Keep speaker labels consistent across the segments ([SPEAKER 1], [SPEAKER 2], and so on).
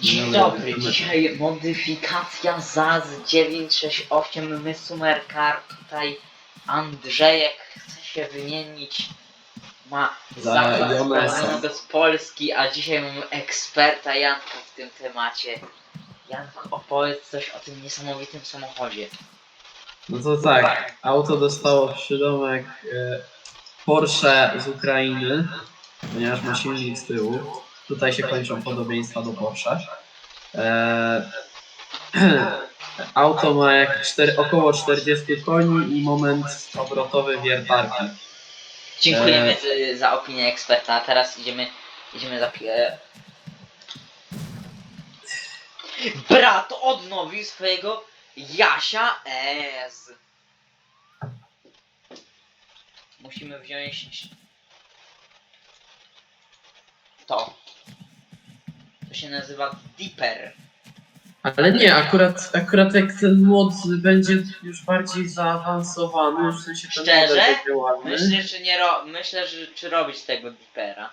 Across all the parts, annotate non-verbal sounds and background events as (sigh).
[SPEAKER 1] Dzień dobry, dzisiaj modyfikacja ZAZ 968 Mysumer Car. Tutaj Andrzejek chce się wymienić. Ma
[SPEAKER 2] Za Jonesa.
[SPEAKER 1] z Polski, a dzisiaj mamy eksperta Janka w tym temacie. Janko, opowiedz coś o tym niesamowitym samochodzie.
[SPEAKER 2] No to tak, auto dostało przydomek e, Porsche z Ukrainy, ponieważ ma silnik z tyłu. Tutaj się kończą podobieństwa do Porsche. E, (clears throat) auto ma jak cztery, około 40 koni i moment obrotowy wiertarki.
[SPEAKER 1] Dziękujemy za, za opinię eksperta, a teraz idziemy, idziemy za... pi- Brat odnowił swojego Jasia Ez. Musimy wziąć to. To się nazywa Dipper.
[SPEAKER 2] Ale nie, akurat, akurat jak ten mod będzie już bardziej zaawansowany, w sensie ten
[SPEAKER 1] Szczerze?
[SPEAKER 2] model będzie ładny.
[SPEAKER 1] Myślę, że nie ro... Myślę, że czy robić tego Dippera.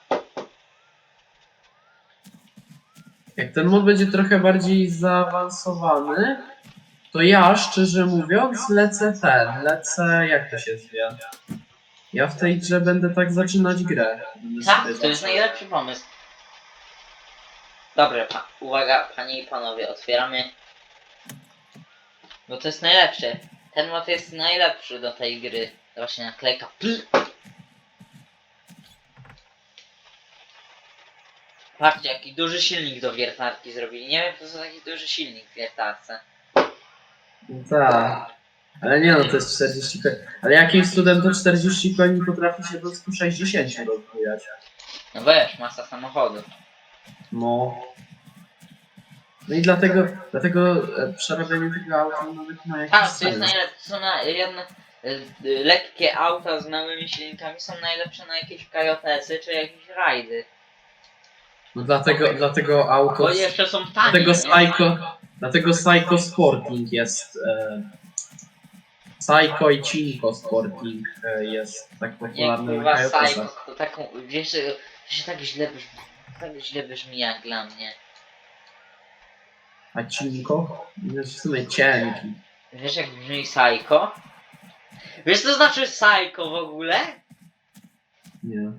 [SPEAKER 2] Jak ten mod będzie trochę bardziej zaawansowany, to ja szczerze mówiąc lecę ten, lecę, jak to się zwie? Ja w tej grze będę tak zaczynać grę. Będę
[SPEAKER 1] Tak,
[SPEAKER 2] sobie
[SPEAKER 1] to jest najlepszy pomysł. Dobra, pa, uwaga, panie i panowie, otwieramy. Bo to jest najlepsze. Ten mod jest najlepszy do tej gry. Właśnie naklejka. Pl. Patrzcie, jaki duży silnik do wiertarki zrobili. Nie wiem, po co taki duży silnik w wiertarce.
[SPEAKER 2] Tak. Ale nie no, to jest 40 koni. Ale jakimś cudem to 40 koni potrafi się do 160 rozbujać.
[SPEAKER 1] No wiesz, masa samochodu.
[SPEAKER 2] No. No i dlatego, dlatego e, przerabianie tego auta nawet ma jakiś
[SPEAKER 1] Tak, to jest
[SPEAKER 2] sens.
[SPEAKER 1] najlepsze. Są na jedne y, y, lekkie auta z małymi silnikami są najlepsze na jakieś KJS-y czy jakieś rajdy.
[SPEAKER 2] No dlatego, dlatego auto...
[SPEAKER 1] Bo jeszcze są tanie.
[SPEAKER 2] Dlatego
[SPEAKER 1] nie?
[SPEAKER 2] Psycho, dlatego Psycho Sporting jest. E, Psycho i Cinco Sporting e, jest tak
[SPEAKER 1] Nie,
[SPEAKER 2] popularny na
[SPEAKER 1] kurwa,
[SPEAKER 2] KJS-ach.
[SPEAKER 1] Psycho, to taką, wiesz, że to się tak źle brzmi, tak źle brzmi jak dla mnie.
[SPEAKER 2] A Cinco? Jest w sumie cienki.
[SPEAKER 1] Wiesz jak brzmi Psycho? Wiesz co znaczy Psycho w ogóle?
[SPEAKER 2] Nie.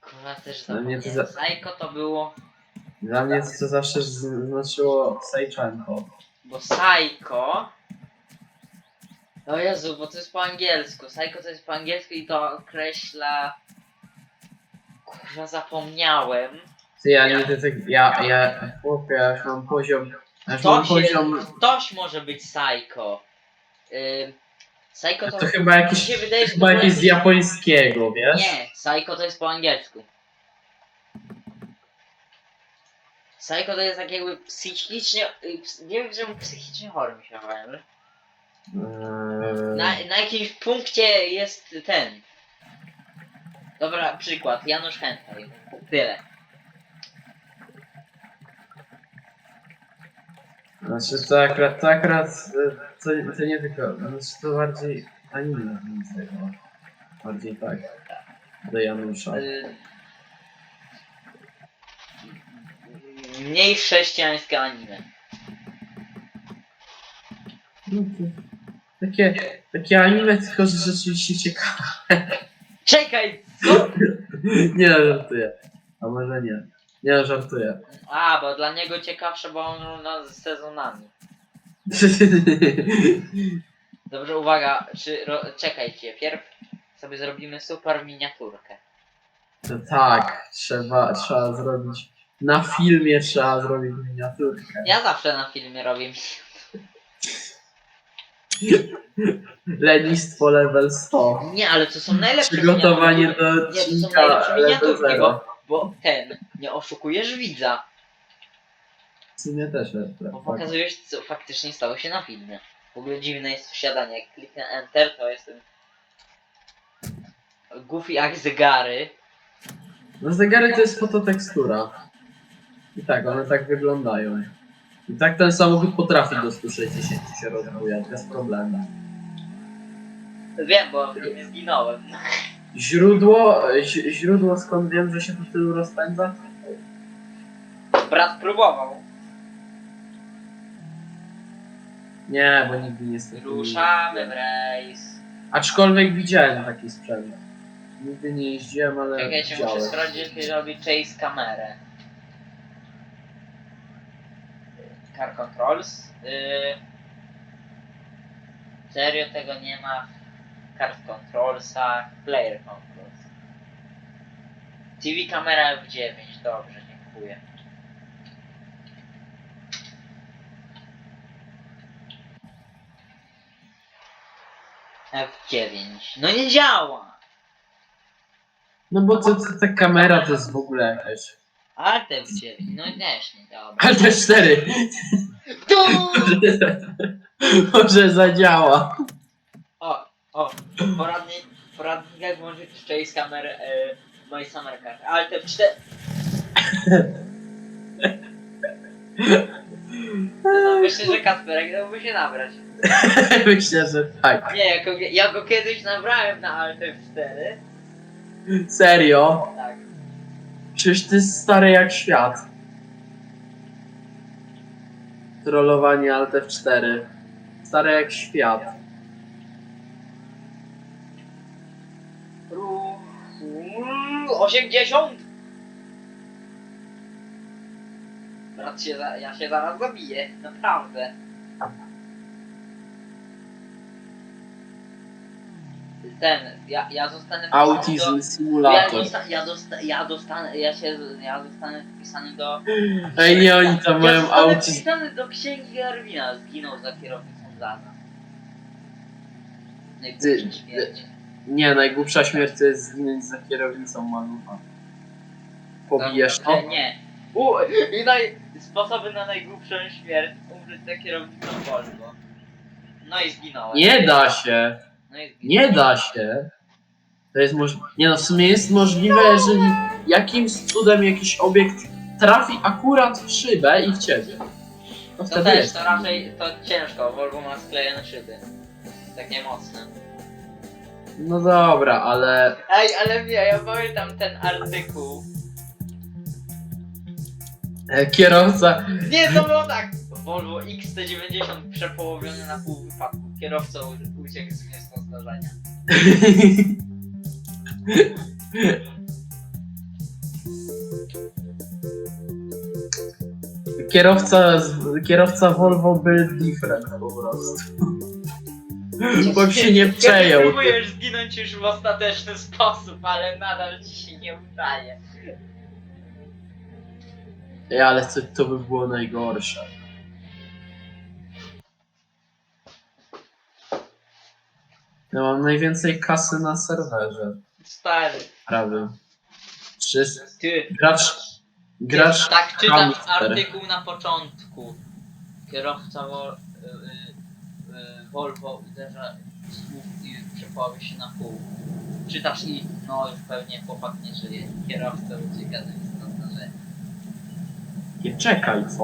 [SPEAKER 1] Kurwa, też
[SPEAKER 2] No nie, to za-
[SPEAKER 1] Psycho to było,
[SPEAKER 2] Dla mnie to zawsze z- znaczyło Seichenko.
[SPEAKER 1] bo Psycho... O Jezu, bo to jest po angielsku. Psycho to jest po angielsku i to określa... Kurwa, zapomniałem.
[SPEAKER 2] Ty ja nie ty, ja, ja, chłopie, ja już mam poziom, ja już
[SPEAKER 1] To
[SPEAKER 2] mam poziom,
[SPEAKER 1] ktoś może być psycho. Ym, psycho to,
[SPEAKER 2] to chyba jakiś,
[SPEAKER 1] się wydaje, że
[SPEAKER 2] chyba
[SPEAKER 1] to
[SPEAKER 2] jakiś z
[SPEAKER 1] jest-
[SPEAKER 2] japońskiego, wiesz?
[SPEAKER 1] Nie, psycho to jest po angielsku. Psycho to jest tak jakby psychicznie, y, ps- nie wiem, że psychicznie chory mi się wydaje.
[SPEAKER 2] Eee,
[SPEAKER 1] Na, na jakimś punkcie jest ten. Dobra, przykład, Janusz Hentaj. Tyle.
[SPEAKER 2] Znaczy to akurat, to akurat, to, to nie tylko, znaczy to bardziej anime tego. Bardziej tak. Do Janusza.
[SPEAKER 1] Y, Mniej chrześcijańskie anime.
[SPEAKER 2] No to, takie, takie anime tylko, że rzeczywiście ciekawe.
[SPEAKER 1] Czekaj? (laughs)
[SPEAKER 2] Nie no, żartuję. A może nie. Nie no, żartuję.
[SPEAKER 1] A, bo dla niego ciekawsze, bo on ogląda z sezonami. (laughs) Dobrze, uwaga, czy, ro, czekajcie, pierw sobie zrobimy super miniaturkę.
[SPEAKER 2] To tak, trzeba, trzeba zrobić, na filmie trzeba zrobić miniaturkę.
[SPEAKER 1] Ja zawsze na filmie robię mi-
[SPEAKER 2] Lenistwo level 100.
[SPEAKER 1] Nie, ale to są najlepsze
[SPEAKER 2] Przygotowanie
[SPEAKER 1] miniaturki.
[SPEAKER 2] do
[SPEAKER 1] Nie, to są
[SPEAKER 2] odcinka
[SPEAKER 1] najlepsze
[SPEAKER 2] level
[SPEAKER 1] miniaturki,
[SPEAKER 2] 0.
[SPEAKER 1] bo, bo ten, nie oszukujesz widza,
[SPEAKER 2] W sumie też jest.
[SPEAKER 1] bo
[SPEAKER 2] tak.
[SPEAKER 1] pokazujesz co faktycznie stało się na filmie. W ogóle dziwne jest wsiadanie, jak kliknę Enter, to jestem goofy jak zegary.
[SPEAKER 2] No zegary to jest fototekstura. I tak, one tak wyglądają. I tak ten samochód potrafi do 160 się rozbujać bez problemu.
[SPEAKER 1] Wiem, bo nie zginąłem.
[SPEAKER 2] Źródło, ź- źródło skąd wiem, że się to tylu rozpędza?
[SPEAKER 1] brat próbował.
[SPEAKER 2] Nie, bo nigdy nie-
[SPEAKER 1] Ruszamy w rejs.
[SPEAKER 2] Aczkolwiek widziałem taki sprzęt. Nigdy nie jeździłem, ale
[SPEAKER 1] Czekajcie, muszę
[SPEAKER 2] widziałem.
[SPEAKER 1] sprawdzić, jak robi chase kamerę. Car controls. Yy... Serio tego nie ma w card controlsach, player controls. TV kamera F9, dobrze, dziękuję. F9, no nie działa!
[SPEAKER 2] No bo to, to, ta kamera to jest w ogóle jakaś.
[SPEAKER 1] Alt F9, no też nie, dobra.
[SPEAKER 2] Ale te cztery.
[SPEAKER 1] Tu! (laughs)
[SPEAKER 2] Może zadziała.
[SPEAKER 1] O, o, poradnik, poradnik jak włączyć chase kamerę, e, my summer car. Alt F4. No, myślę, że Kasperek dałby się nabrać. (laughs)
[SPEAKER 2] Myślę, że tak.
[SPEAKER 1] Nie, ja go, ja go kiedyś nabrałem na Alt F4.
[SPEAKER 2] Serio?
[SPEAKER 1] Tak.
[SPEAKER 2] Przecież ty stary jak świat. Trollowanie Alt F4. Stare jak świat.
[SPEAKER 1] Ru- 80! Brat się za, ja się zaraz zabiję, naprawdę. Ten, ja, ja zostanę
[SPEAKER 2] Autism
[SPEAKER 1] do, ja,
[SPEAKER 2] Simulator.
[SPEAKER 1] ja, dosta, ja dostanę, ja się, ja zostanę wpisany do...
[SPEAKER 2] Ej, nie, oni tam
[SPEAKER 1] ja
[SPEAKER 2] mają
[SPEAKER 1] zostanę
[SPEAKER 2] autyzm.
[SPEAKER 1] wpisany do księgi Erwina, zginął za kierownicą. Najgłupsza
[SPEAKER 2] Ty-
[SPEAKER 1] śmierć.
[SPEAKER 2] Nie, najgłupsza śmierć to jest zginąć za kierownicą malucha. Pobijesz to?
[SPEAKER 1] Nie. U, i naj, sposoby na najgłupszą śmierć. Umrzeć za kierownicą Volvo. No i zginąłem.
[SPEAKER 2] Nie da się. Nie da się. To jest możliwe. Nie no, w sumie jest możliwe, jeżeli jakimś cudem jakiś obiekt trafi akurat w szybę i w ciebie. No
[SPEAKER 1] To
[SPEAKER 2] wtedy
[SPEAKER 1] też,
[SPEAKER 2] jest.
[SPEAKER 1] to raczej, to ciężko. Volvo ma sklejone szyby. Takie mocne.
[SPEAKER 2] No dobra, ale
[SPEAKER 1] Ej, ale wie, ja pamiętam ten artykuł.
[SPEAKER 2] e, kierowca.
[SPEAKER 1] Nie, to było tak. Volvo XT90 przepołowiony na pół wypadku. Kierowca u- uciekł z miejsca zdarzenia. (laughs)
[SPEAKER 2] Kierowca, z- kierowca Volvo był different po prostu. Bo się nie przejął.
[SPEAKER 1] Próbujesz zginąć już w ostateczny sposób, ale nadal ci się nie udaje.
[SPEAKER 2] Ej, ale to, to by było najgorsze. Ja mam najwięcej kasy na serwerze.
[SPEAKER 1] Stary.
[SPEAKER 2] Prawie. Czy
[SPEAKER 1] Ty.
[SPEAKER 2] gracz. Gracz.
[SPEAKER 1] Tak czytam artykuł na początku. Kierowca Vol, y, y, y, Volvo uderza w słup i przepowie się na pół. Czytasz i no już pewnie chłopak nie żyje. Kierowca ucieka z miejsca zdarzenia.
[SPEAKER 2] Nie czekaj, co?